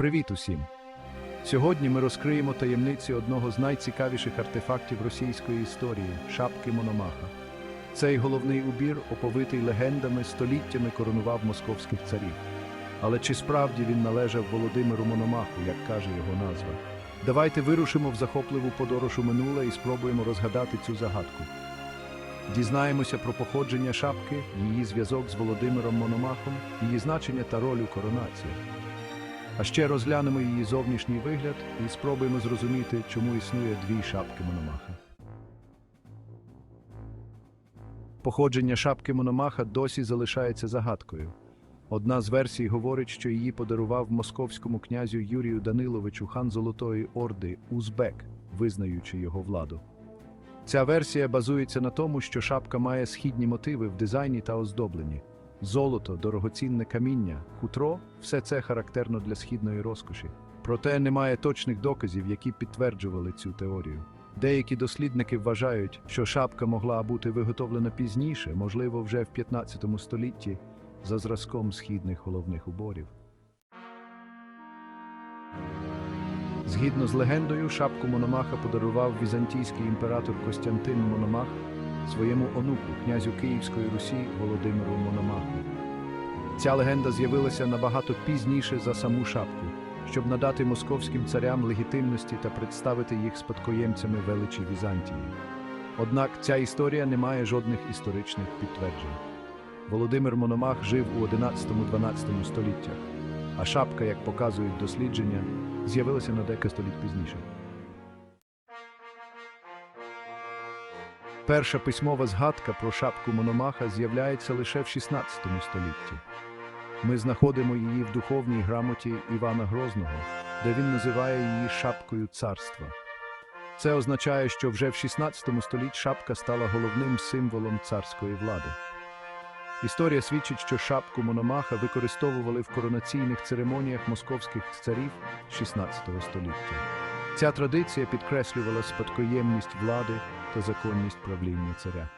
Привіт усім! Сьогодні ми розкриємо таємниці одного з найцікавіших артефактів російської історії шапки Мономаха. Цей головний убір, оповитий легендами, століттями коронував московських царів. Але чи справді він належав Володимиру Мономаху, як каже його назва? Давайте вирушимо в захопливу подорож у минуле і спробуємо розгадати цю загадку. Дізнаємося про походження шапки, її зв'язок з Володимиром Мономахом, її значення та роль у коронації. А ще розглянемо її зовнішній вигляд і спробуємо зрозуміти, чому існує дві шапки Мономаха. Походження шапки Мономаха досі залишається загадкою. Одна з версій говорить, що її подарував московському князю Юрію Даниловичу хан Золотої Орди Узбек, визнаючи його владу. Ця версія базується на тому, що шапка має східні мотиви в дизайні та оздобленні. Золото, дорогоцінне каміння, хутро все це характерно для східної розкоші. Проте немає точних доказів, які підтверджували цю теорію. Деякі дослідники вважають, що шапка могла бути виготовлена пізніше, можливо, вже в 15 столітті, за зразком східних головних уборів. Згідно з легендою, шапку Мономаха подарував візантійський імператор Костянтин Мономах своєму онуку, князю Київської Русі Володимиру Мономаху. Ця легенда з'явилася набагато пізніше за саму шапку, щоб надати московським царям легітимності та представити їх спадкоємцями величі Візантії. Однак ця історія не має жодних історичних підтверджень. Володимир Мономах жив у 11-12 століттях, а шапка, як показують дослідження, з'явилася на декілька століть пізніше. Перша письмова згадка про шапку Мономаха з'являється лише в 16 столітті. Ми знаходимо її в духовній грамоті Івана Грозного, де він називає її шапкою царства. Це означає, що вже в 16 столітті шапка стала головним символом царської влади. Історія свідчить, що шапку Мономаха використовували в коронаційних церемоніях московських царів 16 століття. Ця традиція підкреслювала спадкоємність влади та законність правління царя.